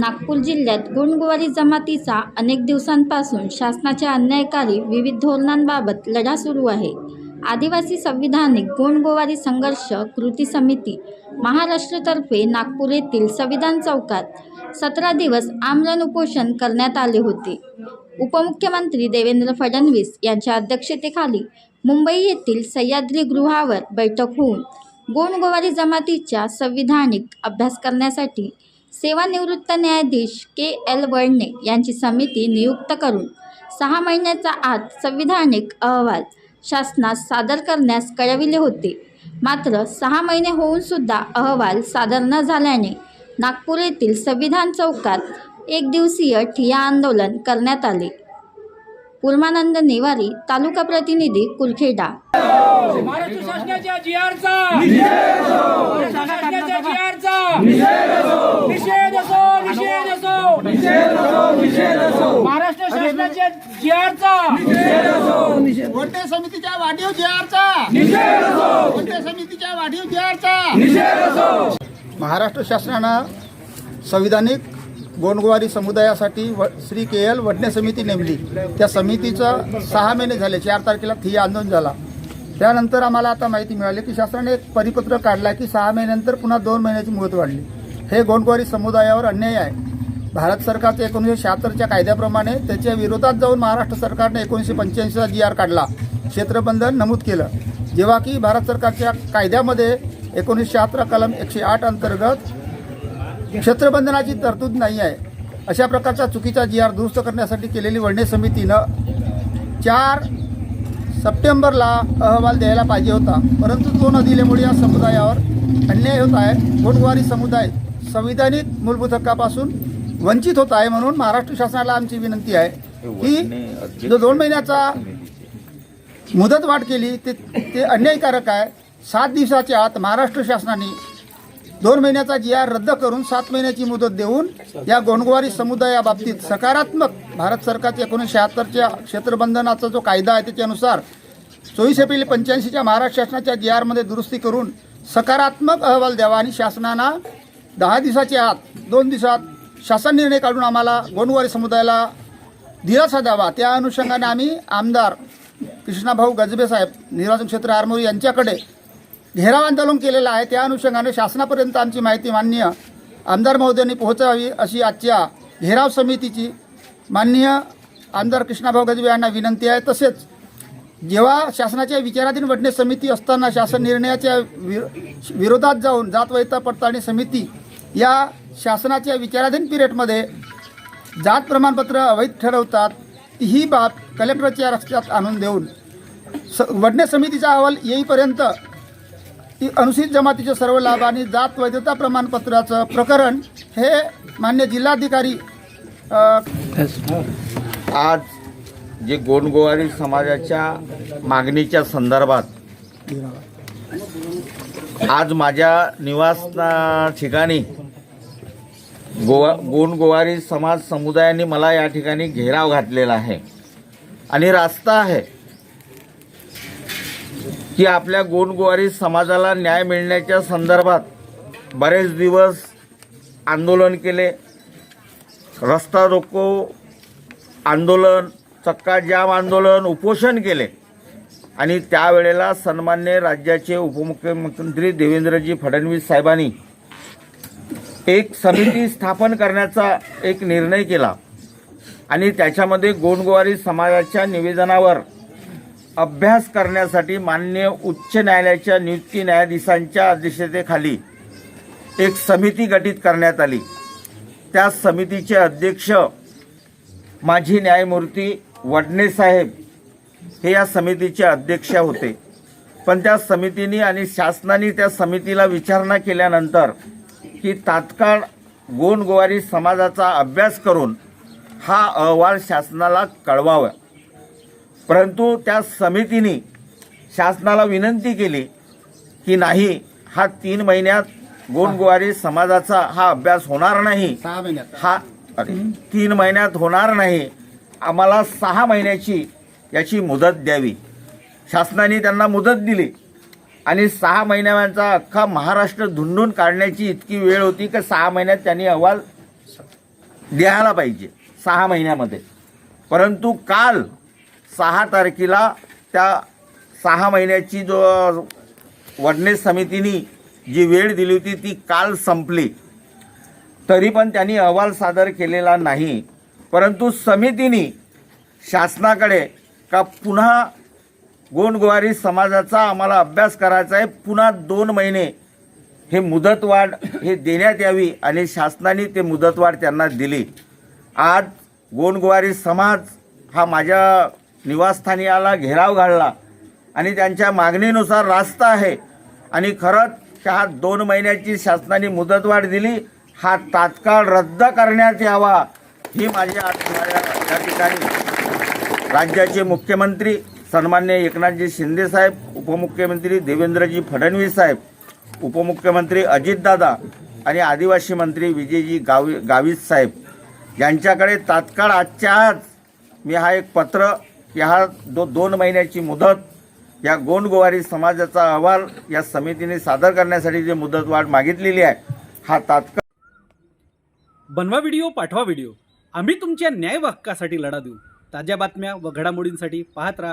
नागपूर जिल्ह्यात गुणगुवारी जमातीचा अनेक दिवसांपासून शासनाच्या अन्यायकारी विविध धोरणांबाबत लढा सुरू आहे. आदिवासी संविधानिक गुणगोवारी संघर्ष कृती समिती महाराष्ट्रतर्फे नागपूर येथील संविधान चौकात सतरा दिवस आमरण उपोषण करण्यात आले होते. उपमुख्यमंत्री देवेंद्र फडणवीस यांच्या अध्यक्षतेखाली मुंबई येथील सह्याद्री गृहावर बैठक होऊन गोंडगोवारी जमातीच्या संविधानिक अभ्यास करण्यासाठी सेवानिवृत्त न्यायाधीश के एल वळणे यांची समिती नियुक्त करून सहा महिन्याचा आत संविधानिक अहवाल शासनास सादर करण्यास कळविले होते. मात्र सहा महिने होऊन सुद्धा अहवाल सादर न झाल्याने नागपूर येथील संविधान चौकात एक दिवसीय ठिय्या आंदोलन करण्यात आले. पूर्मानंद नेवारी तालुका प्रतिनिधी कुलखेडा महाराष्ट्र शासनाच्या जी आरचा महाराष्ट्र शासनाच्या जी आरचा निषेध असो निषेध असो महाराष्ट्र समितीच्या वाढीव समितीच्या वाढीव महाराष्ट्र शासनानं संविधानिक गोंडगोवारी समुदायासाठी व श्री के एल वडणे समिती नेमली. त्या समितीचं सहा महिने झाले चार तारखेला ठिय्या आंदोलन झाला. त्यानंतर आम्हाला आता माहिती मिळाली की शासनाने एक परिपत्र काढला की सहा महिन्यानंतर पुन्हा दोन महिन्याची मुदत वाढली. हे गोंडगोवारी समुदायावर अन्याय आहे. भारत सरकारच्या एकोणीसशे शहात्तरच्या कायद्याप्रमाणे त्याच्या विरोधात जाऊन महाराष्ट्र सरकारने एकोणीसशे पंच्याऐंशीचा जी आर काढला क्षेत्रबंधन नमूद केलं. जेव्हा की भारत सरकारच्या कायद्यामध्ये एकोणीसशे शहात्तर कलम एकशे आठ अंतर्गत क्षेत्रबंधनाची तरतूद नाही आहे अशा प्रकारचा चुकीचा जी आर दुरुस्त करण्यासाठी केलेली वर्णे समितीनं चार सप्टेंबरला अहवाल द्यायला पाहिजे होता. परंतु तो न दिल्यामुळे या समुदायावर अन्याय होत आहे. गोटवारी समुदाय संविधानिक मूलभूत हक्कापासून वंचित होत आहे म्हणून महाराष्ट्र शासनाला आमची विनंती आहे की जो दोन महिन्याचा मुदत वाढ केली ते ते अन्यायकारक आहे. सात दिवसाच्या आत महाराष्ट्र शासनाने दोन महिन्याचा जी आर रद्द करून सात महिन्याची मुदत देऊन या गोंडगोवारी समुदायाबाबतीत सकारात्मक भारत सरकारच्या एकोणीसशे शहात्तरच्या क्षेत्रबंधनाचा जो कायदा आहे त्याच्यानुसार चोवीस एप्रिल पंच्याऐंशीच्या महाराष्ट्र शासनाच्या जी आरमध्ये दुरुस्ती करून सकारात्मक अहवाल द्यावा आणि शासनानं दहा दिवसाच्या आत दोन दिवसात शासन निर्णय काढून आम्हाला गोंडवारी समुदायाला दिलासा द्यावा. त्या अनुषंगाने आम्ही आमदार कृष्णाभाऊ गजबे साहेब निर्वाचन क्षेत्र आरमोरी यांच्याकडे घेराव आंदोलन केलेलं आहे. त्या अनुषंगाने शासनापर्यंत आमची माहिती मान्य आमदार महोदयांनी पोहोचावी अशी आजच्या घेराव समितीची माननीय आमदार कृष्णाभाऊ गजबे यांना विनंती आहे. तसेच जेव्हा शासनाच्या विचाराधीन वडणे समिती असताना शासन निर्णयाच्या वि- विरोधात जाऊन जात वैधता पडताळणी समिती या शासनाच्या विचाराधीन पिरियडमध्ये जात प्रमाणपत्र अवैध ठरवतात ही बाब कलेक्टरच्या रस्त्यात आणून देऊन स वडणे समितीचा अहवाल येईपर्यंत ती अनुसूचित जमातीचे सर्व लाभ आणि जात वैधता प्रमाणपत्राचं प्रकरण हे मान्य जिल्हाधिकारी आज जे गोंडगोवारी समाजाच्या मागणीच्या संदर्भात आज माझ्या निवास ठिकाणी गोवा गोंडगोवारी समाज समुदायाने मला या ठिकाणी घेराव घातलेला आहे. आणि रास्ता आहे की आपल्या गोंडगोवारी समाजाला न्याय मिळण्याच्या संदर्भात बरेच दिवस आंदोलन केले. रस्ता रोको आंदोलन चक्का जाम आंदोलन उपोषण केले. आणि त्यावेळेला सन्मान्य राज्याचे उपमुख्यमंत्री देवेंद्रजी फडणवीस साहेबांनी एक समिती स्थापन करण्याचा एक निर्णय केला. आणि त्याच्यामध्ये गोंडगोवारी समाजाच्या निवेदनावर अभ्यास करण्यासाठी मान्य उच्च न्यायालयाच्या नियुक्ती न्यायाधीशांच्या अध्यक्षतेखाली एक समिती गठीत करण्यात आली. त्या समितीचे अध्यक्ष माजी न्यायमूर्ती वडणे साहेब हे या समितीचे अध्यक्ष होते. पण त्या समितीने आणि शासनाने त्या समितीला विचारणा केल्यानंतर की तात्काळ गोंडगोवारी समाजाचा अभ्यास करून हा अहवाल शासनाला कळवावा. परंतु त्या समितीने शासनाला विनंती केली की नाही हा तीन महिन्यात गोंडगोवारी समाजाचा हा अभ्यास होणार नाही. हा अरे तीन महिन्यात होणार नाही. आम्हाला सहा महिन्याची याची मुदत द्यावी. शासनाने त्यांना मुदत दिली. आणि सहा महिन्यांचा अख्खा महाराष्ट्र धुंडून काढण्याची इतकी वेळ होती की सहा महिन्यात त्यांनी अहवाल द्यायला पाहिजे सहा महिन्यामध्ये. परंतु काल सहा तारखेला त्या सहा महिन्याची जो वडनेस समितीने जी वेळ दिली होती ती काल संपली. तरी पण त्यांनी अहवाल सादर केलेला नाही. परंतु समितीने शासनाकडे का पुन्हा गोंडगुवारी समाजाचा आम्हाला अभ्यास करायचा आहे. पुन्हा दोन महिने हे मुदतवाढ हे देण्यात यावी आणि शासनाने ते मुदतवाढ त्यांना दिली. आज गोंडगुवारी समाज हा माझ्या निवासस्थानी आला घेराव घालला आणि त्यांच्या मागणीनुसार रास्ता आहे. आणि खरंच त्या दोन महिन्याची शासनाने मुदतवाढ दिली. हा तात्काळ रद्द करण्यात यावा ही माझी आज माझ्या या ठिकाणी राज्याचे मुख्यमंत्री सन्मान्य एकनाथजी शिंदे साहेब उपमुख्यमंत्री देवेंद्रजी फडणवीस साहेब उपमुख्यमंत्री अजितदादा आणि आदिवासी मंत्री विजयजी गावी गावित साहेब. यांच्याकडे तात्काळ आजच्या आज मी हा एक पत्र ह्या दो दोन महिन्याची मुदत या गोंडगोवारी समाजाचा अहवाल या समितीने सादर करण्यासाठी जी मुदतवाढ मागितलेली आहे हा तात्काळ बनवा व्हिडिओ पाठवा व्हिडिओ. आम्ही तुमच्या न्याय हक्कासाठी लढा देऊ. ताज्या बातम्या व घडामोडींसाठी पाहत राहा